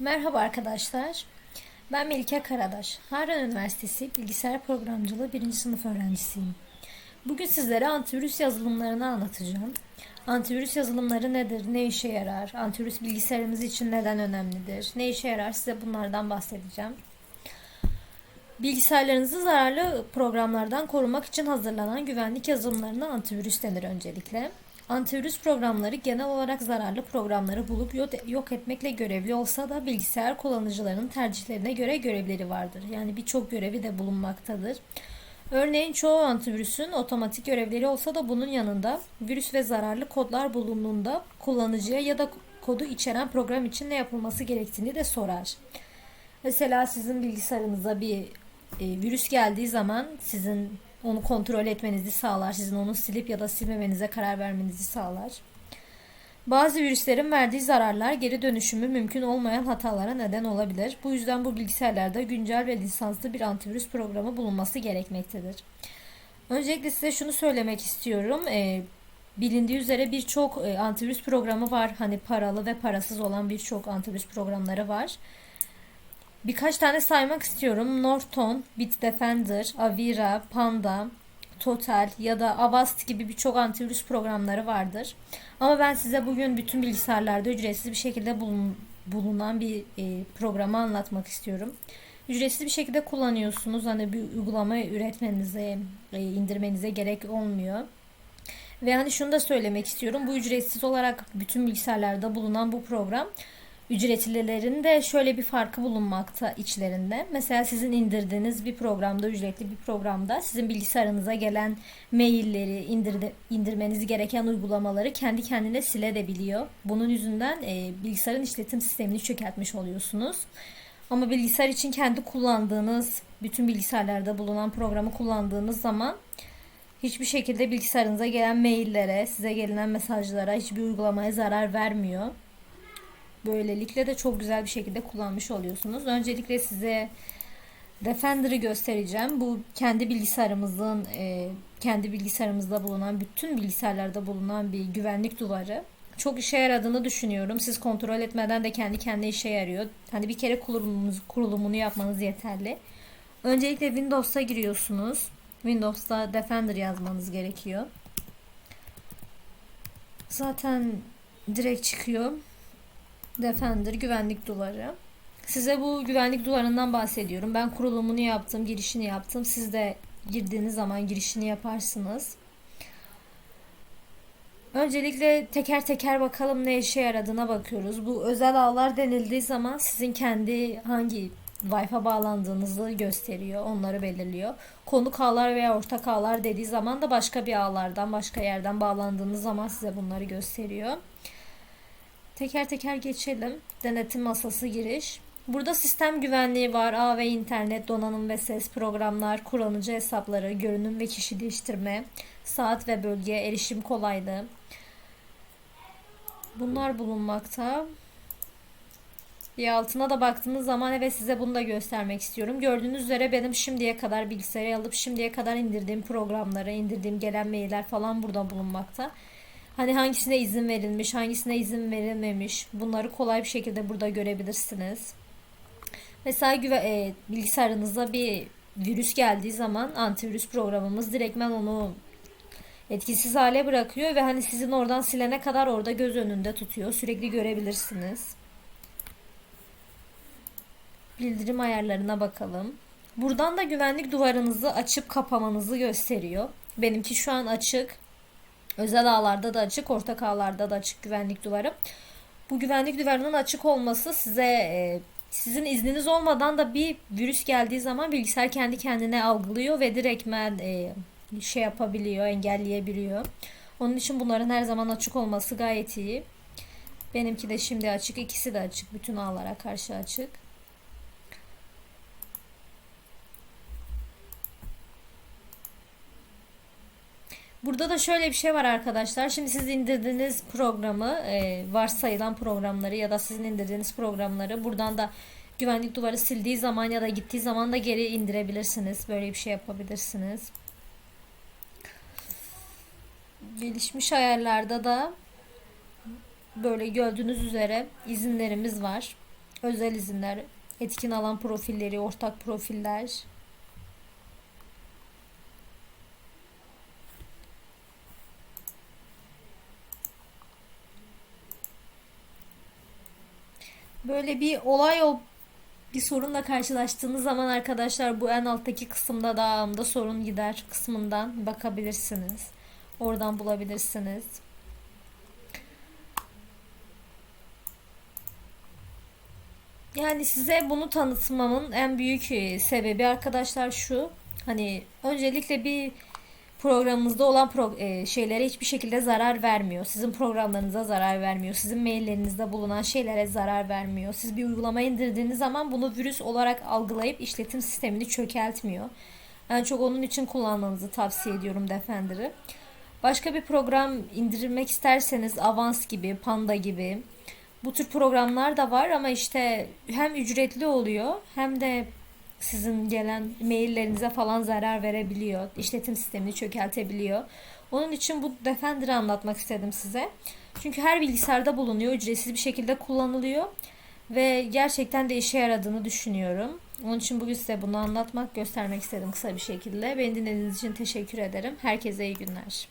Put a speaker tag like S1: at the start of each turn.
S1: Merhaba arkadaşlar. Ben Melike Karadaş. Harran Üniversitesi Bilgisayar Programcılığı 1. sınıf öğrencisiyim. Bugün sizlere antivirüs yazılımlarını anlatacağım. Antivirüs yazılımları nedir? Ne işe yarar? Antivirüs bilgisayarımız için neden önemlidir? Ne işe yarar? Size bunlardan bahsedeceğim. Bilgisayarlarınızı zararlı programlardan korumak için hazırlanan güvenlik yazılımlarına antivirüs denir öncelikle. Antivirüs programları genel olarak zararlı programları bulup yok etmekle görevli olsa da bilgisayar kullanıcılarının tercihlerine göre görevleri vardır. Yani birçok görevi de bulunmaktadır. Örneğin çoğu antivirüsün otomatik görevleri olsa da bunun yanında virüs ve zararlı kodlar bulunduğunda kullanıcıya ya da kodu içeren program için ne yapılması gerektiğini de sorar. Mesela sizin bilgisayarınıza bir e, virüs geldiği zaman sizin onu kontrol etmenizi sağlar. Sizin onu silip ya da silmemenize karar vermenizi sağlar. Bazı virüslerin verdiği zararlar geri dönüşümü mümkün olmayan hatalara neden olabilir. Bu yüzden bu bilgisayarlarda güncel ve lisanslı bir antivirüs programı bulunması gerekmektedir. Öncelikle size şunu söylemek istiyorum. Ee, bilindiği üzere birçok e, antivirüs programı var. Hani paralı ve parasız olan birçok antivirüs programları var. Birkaç tane saymak istiyorum. Norton, Bitdefender, Avira, Panda, Total ya da Avast gibi birçok antivirüs programları vardır. Ama ben size bugün bütün bilgisayarlarda ücretsiz bir şekilde bulun, bulunan bir e, programı anlatmak istiyorum. Ücretsiz bir şekilde kullanıyorsunuz. Hani bir uygulama üretmenize, e, indirmenize gerek olmuyor. Ve hani şunu da söylemek istiyorum. Bu ücretsiz olarak bütün bilgisayarlarda bulunan bu program ücretlilerin de şöyle bir farkı bulunmakta içlerinde. Mesela sizin indirdiğiniz bir programda, ücretli bir programda sizin bilgisayarınıza gelen mailleri, indirde, indirmeniz gereken uygulamaları kendi kendine silebiliyor. Bunun yüzünden e, bilgisayarın işletim sistemini çökertmiş oluyorsunuz. Ama bilgisayar için kendi kullandığınız, bütün bilgisayarlarda bulunan programı kullandığınız zaman hiçbir şekilde bilgisayarınıza gelen maillere, size gelen mesajlara, hiçbir uygulamaya zarar vermiyor. Böylelikle de çok güzel bir şekilde kullanmış oluyorsunuz. Öncelikle size Defender'ı göstereceğim. Bu kendi bilgisayarımızın e, kendi bilgisayarımızda bulunan bütün bilgisayarlarda bulunan bir güvenlik duvarı. Çok işe yaradığını düşünüyorum. Siz kontrol etmeden de kendi kendine işe yarıyor. Hani bir kere kurulumunu, kurulumunu yapmanız yeterli. Öncelikle Windows'a giriyorsunuz. Windows'ta Defender yazmanız gerekiyor. Zaten direkt çıkıyor. Defender güvenlik duvarı. Size bu güvenlik duvarından bahsediyorum. Ben kurulumunu yaptım, girişini yaptım. Siz de girdiğiniz zaman girişini yaparsınız. Öncelikle teker teker bakalım ne işe yaradığına bakıyoruz. Bu özel ağlar denildiği zaman sizin kendi hangi Wi-Fi bağlandığınızı gösteriyor. Onları belirliyor. Konuk ağlar veya ortak ağlar dediği zaman da başka bir ağlardan, başka yerden bağlandığınız zaman size bunları gösteriyor. Teker teker geçelim. Denetim masası giriş. Burada sistem güvenliği var. Ağ ve internet, donanım ve ses, programlar, kullanıcı hesapları, görünüm ve kişi değiştirme, saat ve bölge, erişim kolaylığı. Bunlar bulunmakta. Bir altına da baktığınız zaman evet size bunu da göstermek istiyorum. Gördüğünüz üzere benim şimdiye kadar bilgisayarı alıp şimdiye kadar indirdiğim programları, indirdiğim gelen mailler falan burada bulunmakta. Hani hangisine izin verilmiş, hangisine izin verilmemiş bunları kolay bir şekilde burada görebilirsiniz. Mesela e, bilgisayarınıza bir virüs geldiği zaman antivirüs programımız direktmen onu etkisiz hale bırakıyor ve hani sizin oradan silene kadar orada göz önünde tutuyor. Sürekli görebilirsiniz. Bildirim ayarlarına bakalım. Buradan da güvenlik duvarınızı açıp kapamanızı gösteriyor. Benimki şu an açık. Özel ağlarda da açık, ortak ağlarda da açık güvenlik duvarı. Bu güvenlik duvarının açık olması size e, sizin izniniz olmadan da bir virüs geldiği zaman bilgisayar kendi kendine algılıyor ve direktmen e, şey yapabiliyor, engelleyebiliyor. Onun için bunların her zaman açık olması gayet iyi. Benimki de şimdi açık, ikisi de açık. Bütün ağlara karşı açık. Burada da şöyle bir şey var arkadaşlar. Şimdi siz indirdiğiniz programı, e, varsayılan programları ya da sizin indirdiğiniz programları buradan da güvenlik duvarı sildiği zaman ya da gittiği zaman da geri indirebilirsiniz. Böyle bir şey yapabilirsiniz. Gelişmiş ayarlarda da böyle gördüğünüz üzere izinlerimiz var. özel izinler, etkin alan profilleri, ortak profiller. Böyle bir olay o bir sorunla karşılaştığınız zaman arkadaşlar bu en alttaki kısımda dağımda sorun gider kısmından bakabilirsiniz. Oradan bulabilirsiniz. Yani size bunu tanıtmamın en büyük e, sebebi arkadaşlar şu. Hani öncelikle bir programınızda olan pro e, şeylere hiçbir şekilde zarar vermiyor. Sizin programlarınıza zarar vermiyor. Sizin maillerinizde bulunan şeylere zarar vermiyor. Siz bir uygulama indirdiğiniz zaman bunu virüs olarak algılayıp işletim sistemini çökeltmiyor. En çok onun için kullanmanızı tavsiye ediyorum Defender'ı. Başka bir program indirmek isterseniz Avance gibi, Panda gibi bu tür programlar da var ama işte hem ücretli oluyor hem de sizin gelen maillerinize falan zarar verebiliyor. İşletim sistemini çökertebiliyor. Onun için bu Defender'ı anlatmak istedim size. Çünkü her bilgisayarda bulunuyor, ücretsiz bir şekilde kullanılıyor ve gerçekten de işe yaradığını düşünüyorum. Onun için bugün size bunu anlatmak, göstermek istedim kısa bir şekilde. Beni dinlediğiniz için teşekkür ederim. Herkese iyi günler.